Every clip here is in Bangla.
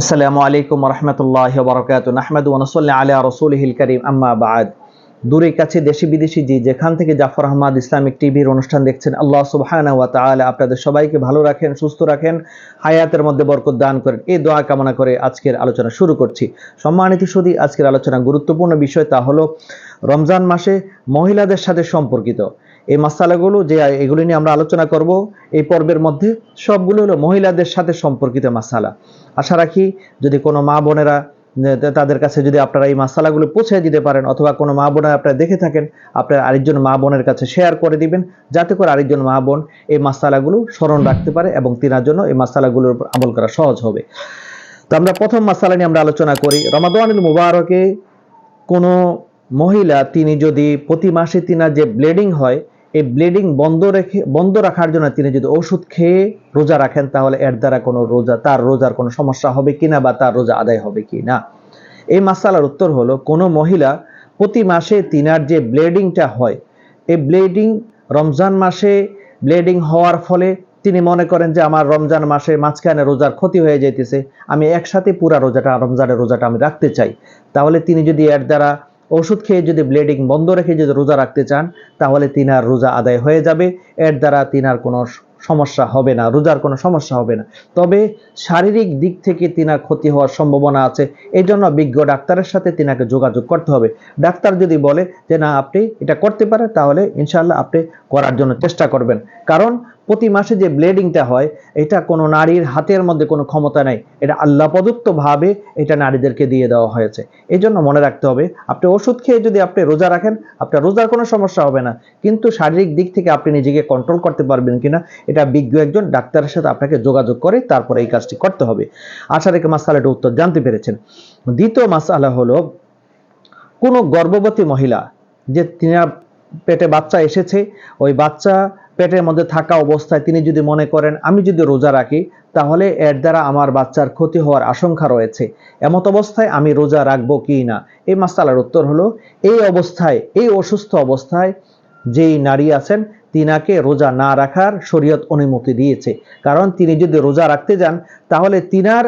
আসসালামু আলাইকুম রহমতুল্লাহ বরকাত নাহমেদ ওনসল্লা আলা রসুলহিল করিম। আম্মা বাদ। দূরে কাছে দেশি বিদেশি যে যেখান থেকে জাফর আহমদ ইসলামিক টিভির অনুষ্ঠান দেখছেন, আল্লাহ সুবহানা আপনাদের সবাইকে ভালো রাখেন, সুস্থ রাখেন, হায়াতের মধ্যে বরকত দান করেন। এই দোয়া কামনা করে আজকের আলোচনা শুরু করছি। সম্মানিত সুদী আজকের আলোচনা গুরুত্বপূর্ণ বিষয় তা হলো, রমজান মাসে মহিলাদের সাথে সম্পর্কিত। এই মাসালাগুলো যে এগুলি নিয়ে আমরা আলোচনা করব, এই পর্বের মধ্যে সবগুলো হলো মহিলাদের সাথে সম্পর্কিত মাসালা আশা রাখি যদি কোনো মা বোনেরা তাদের কাছে যদি আপনারা এই মাসালাগুলো পৌঁছে দিতে পারেন, অথবা কোনো মা বোনেরা আপনারা দেখে থাকেন, আপনারা আরেকজন মা বোনের কাছে শেয়ার করে দিবেন, যাতে করে আরেকজন মা বোন এই মাসালাগুলো স্মরণ রাখতে পারে এবং তিনার জন্য এই মাসালাগুলোর উপর আমল করা সহজ হবে। তো আমরা প্রথম মাসালা নিয়ে আমরা আলোচনা করি। রমাদানুল মুবারকে কোনো মহিলা, তিনি যদি প্রতি মাসে তিনার যে ব্লিডিং হয় এই ব্লিডিং বন্ধ রেখে, বন্ধ রাখার জন্য তিনি যদি ওষুধ খেয়ে রোজা রাখেন, তাহলে এর দ্বারা কোনো রোজা, তার রোজার কোনো সমস্যা হবে কিনা বা তার রোজা আদায় হবে কি না এই মাসালার উত্তর হলো, কোনো মহিলা প্রতি মাসে তিনার যে ব্লিডিংটা হয়, এই ব্লিডিং রমজান মাসে ব্লিডিং হওয়ার ফলে তিনি মনে করেন যে আমার রমজান মাসে মাঝখানে রোজার ক্ষতি হয়ে যাইতেছে, আমি একসাথে পুরা রোজাটা, রমজানের রোজাটা আমি রাখতে চাই। তাহলে তিনি যদি এর দ্বারা ওষুধ খেয়ে যদি ব্লিডিং বন্ধ রেখে যদি রোজা রাখতে চান, তাহলে তিনার রোজা আদায় হয়ে যাবে। এর দ্বারা তিনার কোনো সমস্যা হবে না, রোজার কোনো সমস্যা হবে না। তবে শারীরিক দিক থেকে তিনার ক্ষতি হওয়ার সম্ভাবনা আছে এই জন্য বিজ্ঞ ডাক্তারের সাথে তিনাকে যোগাযোগ করতে হবে। ডাক্তার যদি বলে যে, না, আপনি এটা করতে পারেন, তাহলে ইনশাল্লাহ আপনি করার জন্য চেষ্টা করবেন। কারণ প্রতি মাসে যে ব্লিডিংটা হয়, এটা কোনো নারীর হাতের মধ্যে কোনো ক্ষমতা নেই। এটা আল্লাহ প্রদত্ত ভাবে এটা নারীদেরকে দিয়ে দেওয়া হয়েছে। এই জন্য মনে রাখতে হবে, আপনি ওষুধ খেয়ে যদি আপনি রোজা রাখেন, আপনার রোজার কোনো সমস্যা হবে না। কিন্তু শারীরিক দিক থেকে আপনি নিজেকে কন্ট্রোল করতে পারবেন কিনা এটা বিজ্ঞ একজন ডাক্তারের সাথে আপনাকে যোগাযোগ করে তারপরে এই কাজটি করতে হবে। আশা রেখে মাসালাটা উত্তর জানতে পেরেছেন। দ্বিতীয় মাসালা হলো, কোনো গর্ভবতী মহিলা, যে তিনার পেটে বাচ্চা এসেছে, ওই বাচ্চা পেটের মধ্যে থাকা অবস্থায় তিনি যদি মনে করেন, আমি যদি রোজা রাখি, তাহলে এর দ্বারা আমার বাচ্চার ক্ষতি হওয়ার আশঙ্কা রয়েছে। এমত অবস্থায় আমি রোজা রাখব কি না? এই মাসালার উত্তর হলো, এই অবস্থায়, এই অসুস্থ অবস্থায় যেই নারী আছেন তিনাকে রোজা না রাখার শরীয়ত অনুমতি দিয়েছে। কারণ তিনি যদি রোজা রাখতে যান, তাহলে তিনার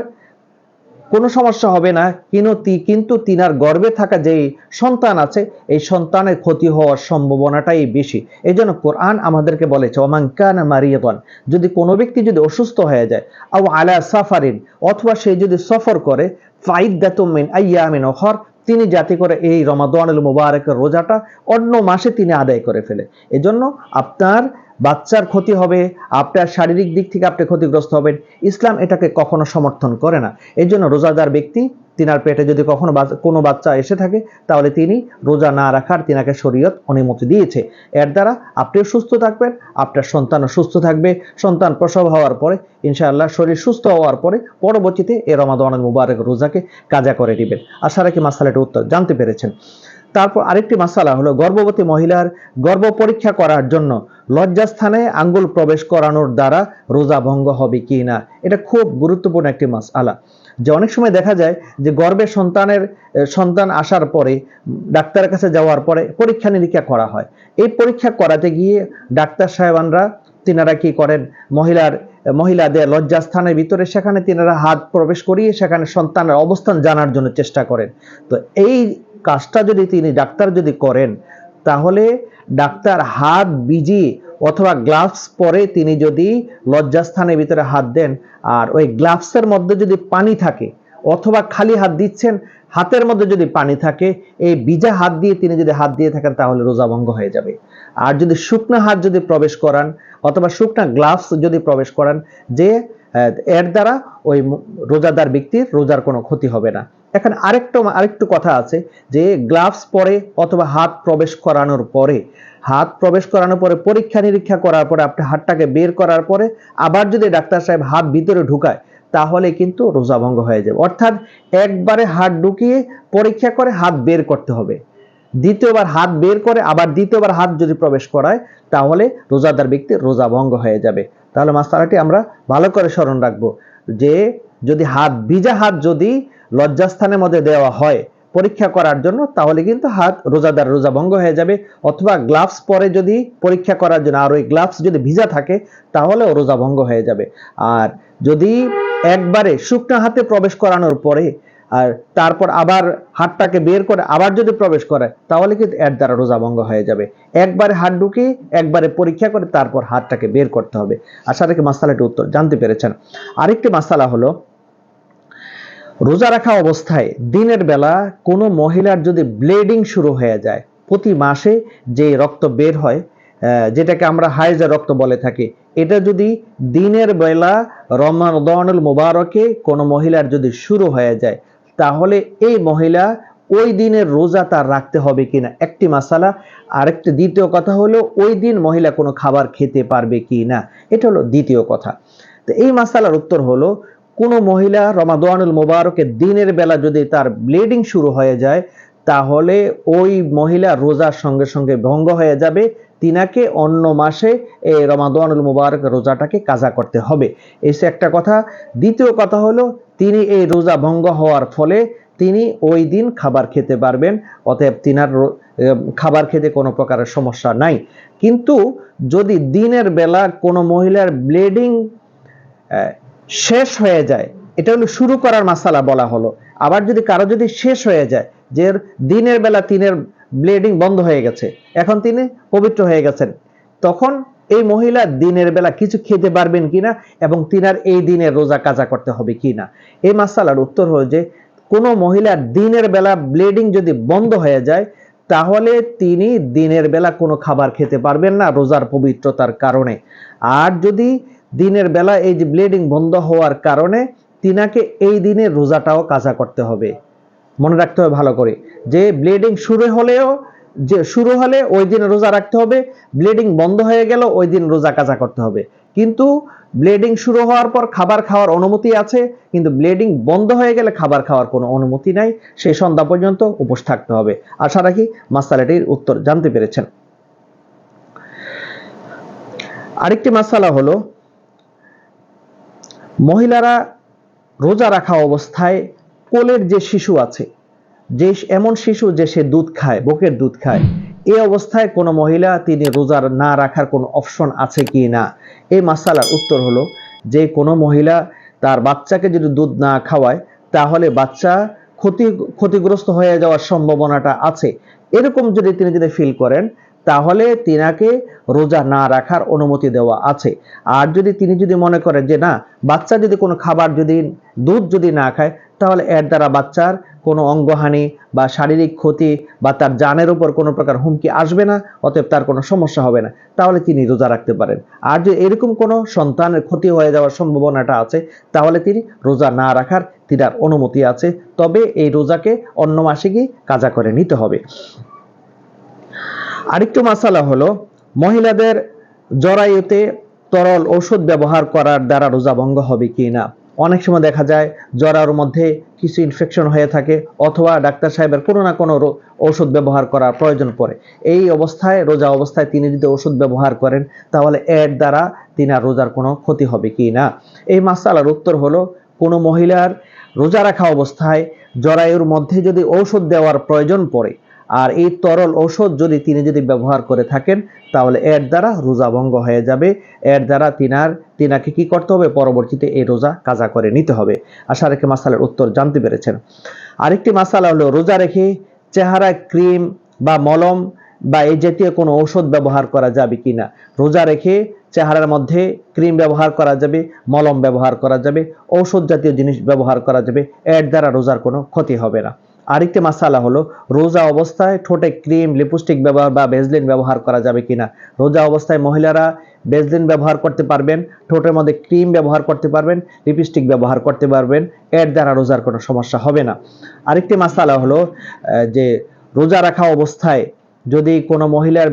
কোনো সমস্যা হবে না। কিন্তু কিন্তু তিনার গর্বে থাকা যেই সন্তান আছে, এই সন্তানের ক্ষতি হওয়ার সম্ভাবনাটাই বেশি। এই জন্য কোরআন আমাদেরকে বলেছে ওমাঙ্কান মারিয়তন যদি কোনো ব্যক্তি যদি অসুস্থ হয়ে যায়, আও আলা সাফারিন, অথবা সে যদি সফর করে ফাইদ দাতুমিন আইয়ামিন অহর তিনি যাতে করে এই রমাদানুল মুবারকের রোজাটা অন্য মাসে তিনি আদায় করে ফেলে। এজন্য আপনার বাচ্চার ক্ষতি হবে, আপনার শারীরিক দিক থেকে আপনি ক্ষতিগ্রস্ত হবেন। ইসলাম এটাকে কখনো সমর্থন করে না। এই জন্য রোজাদার ব্যক্তি, তিনার পেটে যদি কখনো কোনো বাচ্চা এসে থাকে, তাহলে তিনি রোজা না রাখার তিনাকে শরীয়ত অনুমতি দিয়েছে। এর দ্বারা আপনিও সুস্থ থাকবেন, আপনার সন্তানও সুস্থ থাকবে। সন্তান প্রসব হওয়ার পরে, ইনশাআল্লাহ শরীর সুস্থ হওয়ার পরে পরবর্তীতে এ রমাদান মুবারক রোজাকে কাজা করে দিবেন আশা রাখি মাসালাটি উত্তর জানতে পেরেছেন। তারপর আরেকটি মাসালা হলো গর্ভবতী মহিলার গর্ভ পরীক্ষা করার জন্য লজ্জাস্থানে আঙ্গুল প্রবেশ করানোর দ্বারা রোজা ভঙ্গ হবে কি না? এটা খুব গুরুত্বপূর্ণ একটি মাসালা। যে অনেক সময় দেখা যায় যে গর্ভে সন্তানের সন্তান আসার পরে, ডাক্তারের কাছে যাওয়ার পরে পরীক্ষা নিরীক্ষা করা হয়। এই পরীক্ষা করাতে গিয়ে ডাক্তার সাহেবানরা তিনারা কি করেন? মহিলার, মহিলাদের লজ্জাস্থানের ভিতরে সেখানে তিনারা হাত প্রবেশ করিয়ে সেখানে সন্তানের অবস্থান জানার জন্য চেষ্টা করেন। তো এই কাজটা যদি তিনি, ডাক্তার যদি করেন, তাহলে ডাক্তার হাত বিজিয়ে অথবা গ্লাভস পরে তিনি যদি লজ্জাস্থানের ভিতরে হাত দেন, আর ওই গ্লাভসের মধ্যে যদি পানি থাকে অথবা খালি হাত দিচ্ছেন, হাতের মধ্যে যদি পানি থাকে, এই বিজা হাত দিয়ে তিনি যদি হাত দিয়ে থাকেন, তাহলে রোজা ভঙ্গ হয়ে যাবে। আর যদি শুকনা হাত যদি প্রবেশ করান, অথবা শুকনা গ্লাভস যদি প্রবেশ করান, যে, এর দ্বারা ওই রোজাদার ব্যক্তির রোজার কোনো ক্ষতি হবে না। এখন আরেকটা আরেকটু কথা আছে যে গ্লাভস পরে অথবা হাত প্রবেশ করানোর পরে, হাত প্রবেশ করানোর পরে, পরীক্ষা নিরীক্ষা করার পরে, আপনি হাতটাকে বের করার পরে, আবার যদি ডাক্তার সাহেব হাত ভিতরে ঢুকায়, তাহলে কিন্তু রোজা ভঙ্গ হয়ে যাবে। অর্থাৎ একবারে হাত ঢুকিয়ে পরীক্ষা করে হাত বের করতে হবে। দ্বিতীয়বার হাত বের করে, আবার দ্বিতীয়বার হাত যদি প্রবেশ করায়, তাহলে রোজাদার ব্যক্তি রোজা ভঙ্গ হয়ে যাবে। তাহলে মাস্তারাটি আমরা ভালো করে স্মরণ রাখব যে যদি হাত, ভিজা হাত যদি লজ্জাস্থানের মধ্যে দেওয়া হয় পরীক্ষা করার জন্য, তাহলে কিন্তু হাত রোজাদার রোজা ভঙ্গ হয়ে যাবে। অথবা গ্লাভস পরে যদি পরীক্ষা করার জন্য আর ওই গ্লাভস যদি ভিজা থাকে, তাহলেও রোজা ভঙ্গ হয়ে যাবে। আর যদি একবারে শুকনা হাতে প্রবেশ করানোর পরে, আর তারপর আবার হাতটাকে বের করে আবার যদি প্রবেশ করে, তাহলে কিন্তু এর দ্বারা রোজা ভঙ্গ হয়ে যাবে। একবারে হাত ঢুকে একবারে পরীক্ষা করে তারপর হাতটাকে বের করতে হবে। আশা রেখে মাসালাটি উত্তর জানতে পেরেছেন। আরেকটি মাসালা হলো রোজা রাখা অবস্থায় দিনের বেলা কোনো মহিলার যদি ব্লিডিং শুরু হয়ে যায়, প্রতি মাসে যে রক্ত বের হয় যেটাকে আমরা হাইজা রক্ত বলে থাকি, এটা যদি দিনের বেলা রমাদানুল মুবারকে কোনো মহিলার যদি শুরু হয়ে যায়, তাহলে এই মহিলা ওই দিনের রোজা তার রাখতে হবে কিনা? একটি মাসালা। আরেকটি দ্বিতীয় কথা হলো, ওই দিন মহিলা কোনো খাবার খেতে পারবে কি না এটা হলো দ্বিতীয় কথা। তো এই মাসালার উত্তর হলো কোনো মহিলা রমাদানুল মোবারকের দিনের বেলা যদি তার ব্লিডিং শুরু হয়ে যায়, তাহলে ওই মহিলা রোজার সঙ্গে সঙ্গে ভঙ্গ হয়ে যাবে। তিনাকে অন্য মাসে এই রমাদানুল মুবারক রোজাটাকে কাজা করতে হবে। এসে একটা কথা, দ্বিতীয় কথা হলো, তিনি এই রোজা ভঙ্গ হওয়ার ফলে তিনি ওই দিন খাবার খেতে পারবেন, অতএব তিনার খাবার খেতে কোনো প্রকারের সমস্যা নাই। কিন্তু যদি দিনের বেলা কোনো মহিলার ব্লিডিং শেষ হয়ে যায়। এটা হলো শুরু করার মাসালা বলা হলো। আবার যদি কারও যদি শেষ হয়ে যায়, যে দিনের বেলা তিনের ব্লিডিং বন্ধ হয়ে গেছে, এখন তিনি পবিত্র হয়ে গেছেন, তখন এই মহিলা দিনের বেলা কিছু খেতে পারবেন কিনা এবং তিনার এই দিনের রোজা কাজা করতে হবে কিনা? এই মাসালার উত্তর হলো যে, কোনো মহিলার দিনের বেলা ব্লিডিং যদি বন্ধ হয়ে যায়, তাহলে তিনি দিনের বেলা কোনো খাবার খেতে পারবেন না রোজার পবিত্রতার কারণে। আর যদি দিনের বেলা এই যে ব্লিডিং বন্ধ হওয়ার কারণে তিনাকে এই দিনে রোজাটাও কাজা করতে হবে। মনে রাখতে হবে ভালো করে। যে ব্লিডিং শুরু হলেও, যে শুরু হলে ওই দিন রোজা রাখতে হবে ব্লিডিং বন্ধ হয়ে গেল, ওই দিন রোজা কাজা করতে হবে। কিন্তু ব্লিডিং শুরু হওয়ার পর খাবার খাওয়ার অনুমতি আছে, কিন্তু ব্লিডিং বন্ধ হয়ে গেলে খাবার খাওয়ার কোনো অনুমতি নাই, সেই সন্ধ্যা পর্যন্ত উপোস থাকতে হবে। আশা রাখি মাসালাটির উত্তর জানতে পেরেছেন। আরেকটি মাসালা হলো মহিলারা রোজা রাখা অবস্থায় কোলের যে শিশু আছে, যে এমন শিশু যে সে দুধ খায়, বুকের দুধ খায় এই অবস্থায় কোনো মহিলা তিনি রোজার না রাখার কোনো অপশন আছে কি না? এই মাসালার উত্তর হলো যে কোনো মহিলা তার বাচ্চাকে যদি দুধ না খাওয়ায়, তাহলে বাচ্চা ক্ষতি ক্ষতিগ্রস্ত হয়ে যাওয়ার সম্ভাবনাটা আছে। এরকম যদি তিনি যদি ফিল করেন তাহলে তিনাকে রোজা না রাখার অনুমতি দেওয়া আছে। আর যদি তিনি যদি মনে করেন যে, না, বাচ্চা যদি কোনো খাবার যদি, দুধ যদি না খায়, তাহলে এর দ্বারা বাচ্চার কোনো অঙ্গহানি বা শারীরিক ক্ষতি বা তার জানের উপর কোনো প্রকার হুমকি আসবে না, অতএব তার কোনো সমস্যা হবে না। তাহলে তিনি রোজা রাখতে পারেন। আর যে এরকম কোনো সন্তানের ক্ষতি হয়ে যাওয়ার সম্ভাবনাটা আছে, তাহলে তিনি রোজা না রাখার তিনার অনুমতি আছে। তবে এই রোজাকে অন্য মাসে গিয়ে কাজা করে নিতে হবে। আরেকটু মাসালা হলো, মহিলাদের জরায়ুতে তরল ঔষধ ব্যবহার করার দ্বারা রোজা ভঙ্গ হবে কি না? অনেক সময় দেখা যায় জরার মধ্যে কিছু ইনফেকশন হয়ে থাকে অথবা ডাক্তার সাহেবের কোনো না কোনো ঔষধ ব্যবহার করার প্রয়োজন পড়ে। এই অবস্থায়, রোজা অবস্থায় তিনি যদি ওষুধ ব্যবহার করেন, তাহলে এর দ্বারা তিনার রোজার কোনো ক্ষতি হবে কি না? এই মাসালার উত্তর হলো, কোনো মহিলার রোজা রাখা অবস্থায় জরায়ুর মধ্যে যদি ঔষধ দেওয়ার প্রয়োজন পড়ে আর এই তরল ঔষধ যদি তিনি যদি ব্যবহার করে থাকেন, তাহলে এর দ্বারা রোজা ভঙ্গ হয়ে যাবে। এর দ্বারা তিনার, তিনাকে কি করতে হবে? পরবর্তীতে এই রোজা কাজা করে নিতে হবে। আশা রেখে মাসালার উত্তর জানতে পেরেছেন। আরেকটি মাসালা হলো রোজা রেখে চেহারায় ক্রিম বা মলম বা এই জাতীয় কোনো ঔষধ ব্যবহার করা যাবে কিনা? রোজা রেখে চেহারার মধ্যে ক্রিম ব্যবহার করা যাবে, মলম ব্যবহার করা যাবে, ঔষধ জাতীয় জিনিস ব্যবহার করা যাবে, এর দ্বারা রোজার কোনো ক্ষতি হবে না। আরেকটি মাসালা হলো, রোজা অবস্থায় ঠোঁটে ক্রিম, লিপস্টিক ব্যবহার বা বেজলিন ব্যবহার করা যাবে কিনা? রোজা অবস্থায় মহিলারা বেজলিন ব্যবহার করতে পারবেন, ঠোঁটের মধ্যে ক্রিম ব্যবহার করতে পারবেন, লিপস্টিক ব্যবহার করতে পারবেন, এর দ্বারা রোজার কোনো সমস্যা হবে না। আরেকটি মাসালা হলো যে রোজা রাখা অবস্থায় যদি কোনো মহিলার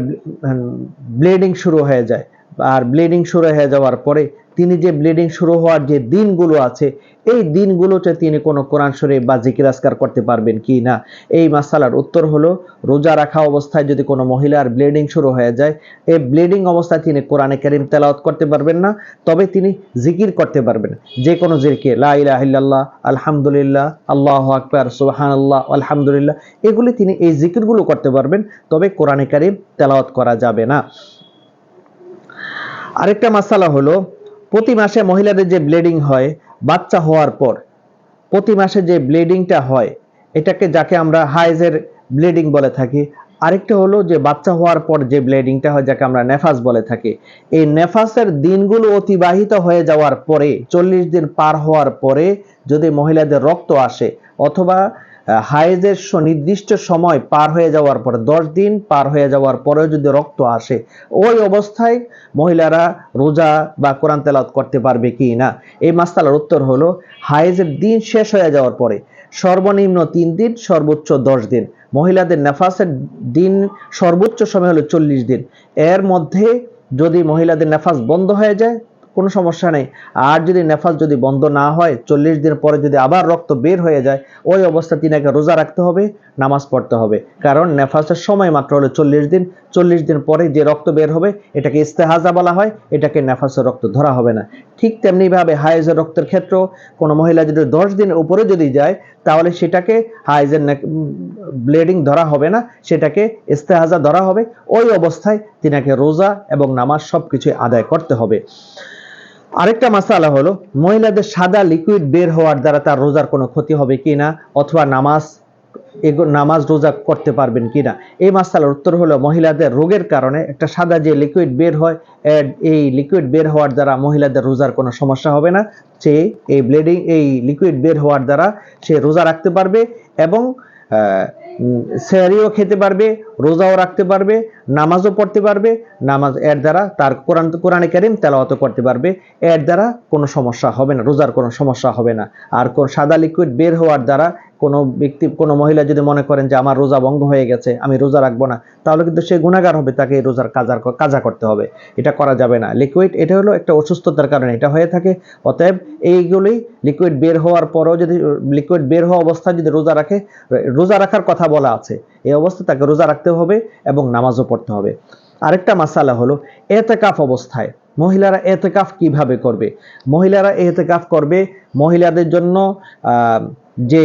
ব্লিডিং শুরু হয়ে যায় আর ব্লিডিং শুরু হয়ে যাওয়ার পরে তিনি যে ব্লিডিং শুরু হওয়ার যে দিনগুলো আছে, এই দিনগুলোতে তিনি কোনো কোরআন শরীফ বা জিকির আজকার করতে পারবেন কি না? এই মাসালার উত্তর হলো, রোজা রাখা অবস্থায় যদি কোনো মহিলার ব্লিডিং শুরু হয়ে যায়, এই ব্লিডিং অবস্থায় তিনি কোরআনে কারিম তেলাওয়াত করতে পারবেন না, তবে তিনি জিকির করতে পারবেন। যে কোনো জিরকে, লা ইলাহা ইল্লাল্লাহ, আলহামদুলিল্লাহ, আল্লাহু আকবার, সুবহানাল্লাহ, আলহামদুলিল্লাহ, এগুলি তিনি এই জিকিরগুলো করতে পারবেন, তবে কোরআনে কারিম তেলাওয়াত করা যাবে না। আরেকটা মাসালা হলো, প্রতি মাসে মহিলাদের যে ব্লিডিং হয় বাচ্চা হওয়ার পর, প্রতি মাসে যে ব্লিডিংটা হয়, এটাকে যাকে আমরা হাইজের ব্লিডিং বলে থাকি। আরেকটা হলো যে বাচ্চা হওয়ার পর যে ব্লিডিংটা হয়, যাকে আমরা নেফাস বলে থাকি। এই নেফাসের দিনগুলো অতিবাহিত হয়ে যাওয়ার পরে, চল্লিশ দিন পার হওয়ার পরে যদি মহিলাদের রক্ত আসে, অথবা হাইজের নির্দিষ্ট সময় পার হয়ে যাওয়ার পরে, দশ দিন পার হয়ে যাওয়ার পরেও যদি রক্ত আসে, ওই অবস্থায় মহিলারা রোজা বা কোরআন তেলাওয়াত করতে পারবে কি না? এই মাস্তালার উত্তর হলো হাইজের দিন শেষ হয়ে যাওয়ার পরে সর্বনিম্ন তিন দিন, সর্বোচ্চ দশ দিন। মহিলাদের নেফাসের দিন সর্বোচ্চ সময় হলো চল্লিশ দিন। এর মধ্যে যদি মহিলাদের নেফাস বন্ধ হয়ে যায় কোনো সমস্যা নেই। আর যদি নেফাস যদি বন্ধ না হয়, চল্লিশ দিন পরে যদি আবার রক্ত বের হয়ে যায়, ওই অবস্থা তিনাকে রোজা রাখতে হবে, নামাজ পড়তে হবে। কারণ নেফাসের সময় মাত্র হলো চল্লিশ দিন। চল্লিশ দিন পরে যে রক্ত বের হবে, এটাকে ইস্তেহাজা বলা হয়, এটাকে নেফাসের রক্ত ধরা হবে না। ঠিক তেমনিভাবে হাইজের রক্তের ক্ষেত্রেও কোনো মহিলা যদি দশ দিনের উপরে যদি যায়, তাহলে সেটাকে হাইজের ব্লিডিং ধরা হবে না, সেটাকে ইস্তেহাজা ধরা হবে। ওই অবস্থায় তিনাকে রোজা এবং নামাজ সব কিছু আদায় করতে হবে। আরেকটা মাসালা হলো, মহিলাদের সাদা লিকুইড বের হওয়ার দ্বারা তার রোজার কোনো ক্ষতি হবে কিনা অথবা নামাজ নামাজ রোজা করতে পারবেন কি না? এই মাসালার উত্তর হলো, মহিলাদের রোগের কারণে একটা সাদা যে লিকুইড বের হয় এই লিকুইড বের হওয়ার দ্বারা মহিলাদের রোজার কোনো সমস্যা হবে না। সে এই ব্লিডিং এই লিকুইড বের হওয়ার দ্বারা সে রোজা রাখতে পারবে এবং সেহারিও খেতে পারবে, রোজাও রাখতে পারবে, নামাজও পড়তে পারবে, নামাজ এর দ্বারা তার কোরআন, কোরআনে কারিম তেলাওয়াত করতে পারবে, এর দ্বারা কোনো সমস্যা হবে না, রোজার কোনো সমস্যা হবে না। আর কোন সাদা লিকুইড বের হওয়ার দ্বারা কোনো ব্যক্তি, কোনো মহিলা যদি মনে করেন যে আমার রোজা ভঙ্গ হয়ে গেছে, আমি রোজা রাখব না, তাহলে কিন্তু সে গুণাগার হবে, তাকে রোজার কাজার কাজা করতে হবে। এটা করা যাবে না। লিকুইড এটা হলো একটা অসুস্থতার কারণে এটা হয়ে থাকে। অতএব এইগুলি লিকুইড বের হওয়ার পরেও যদি লিকুইড বের হওয়া অবস্থায় যদি রোজা রাখে, রোজা রাখার কথা বলা আছে। এই অবস্থায় তাকে রোজা রাখতে হবে এবং নামাজও পড়তে হবে। আরেকটা মাসালা হলো এতেকাফ অবস্থায়। মহিলারা এতেকাফ কীভাবে করবে? মহিলারা এতেকাফ করবে মহিলাদের জন্য যে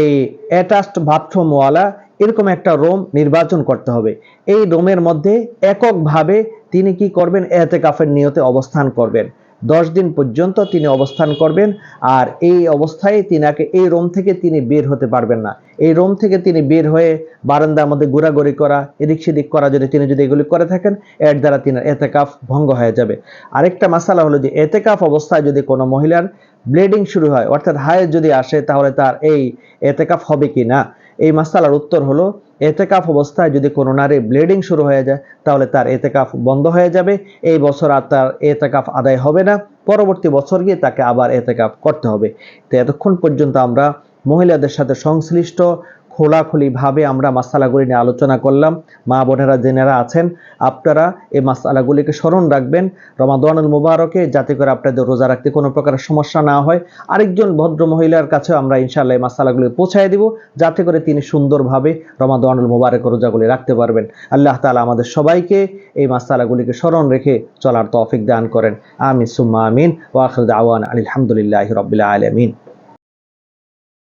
অ্যাটাচড বাথরুমওয়ালা এরকম একটা রোম নির্বাচন করতে হবে। এই রোমের মধ্যে এককভাবে তিনি কি করবেন? এতেকাফের নিয়তে অবস্থান করবেন। দশ দিন পর্যন্ত তিনি অবস্থান করবেন। আর এই অবস্থায় তিনাকে, এই রোম থেকে তিনি বের হতে পারবেন না। এই রোম থেকে তিনি বের হয়ে বারান্দার মধ্যে ঘোরাঘুরি করা এদিক সেদিক করা যদি তিনি যদি এগুলি করে থাকেন, এর দ্বারা তিনি এতেকাফ ভঙ্গ হয়ে যাবে। আরেকটা মাসালা হলো যে, এতেকাফ অবস্থায় যদি কোনো মহিলার ব্লিডিং শুরু হয়, অর্থাৎ হায়ের যদি আসে, তাহলে তার এই এতেকাফ হবে কি না? এই মাসালার উত্তর হলো, এতেকাফ অবস্থায় যদি কোনো নারী ব্লিডিং শুরু হয়ে যায়, তাহলে তার এতেকাফ বন্ধ হয়ে যাবে। এই বছর আর তার এতেকাফ আদায় হবে না। পরবর্তী বছর গিয়ে তাকে আবার এতেকাফ করতে হবে। তো এতক্ষণ পর্যন্ত আমরা মহিলাদের সাথে সংশ্লিষ্ট খোলাখুলিভাবে আমরা মাসালাগুলি নিয়ে আলোচনা করলাম। মা বোনেরা জেনেরা আছেন, আপনারা এই মাসালাগুলিকে স্মরণ রাখবেন। রমাদানুল মুবারকে যাতে করে আপনাদের রোজা রাখতে কোনো প্রকার সমস্যা না হয়। আরেকজন ভদ্র মহিলার কাছেও আমরা ইনশাআল্লাহ এই মাসালাগুলি পৌঁছায় দিব, যাতে করে তিনি সুন্দরভাবে রমাদানুল মুবারক রোজাগুলি রাখতে পারবেন। আল্লাহ তালা আমাদের সবাইকে এই মাসালাগুলিকে স্মরণ রেখে চলার তৌফিক দান করেন। আমিন, সুম্মা আমিন ওয়াখির দাওয়ান আলহামদুলিল্লাহি রাব্বিল আলামিন।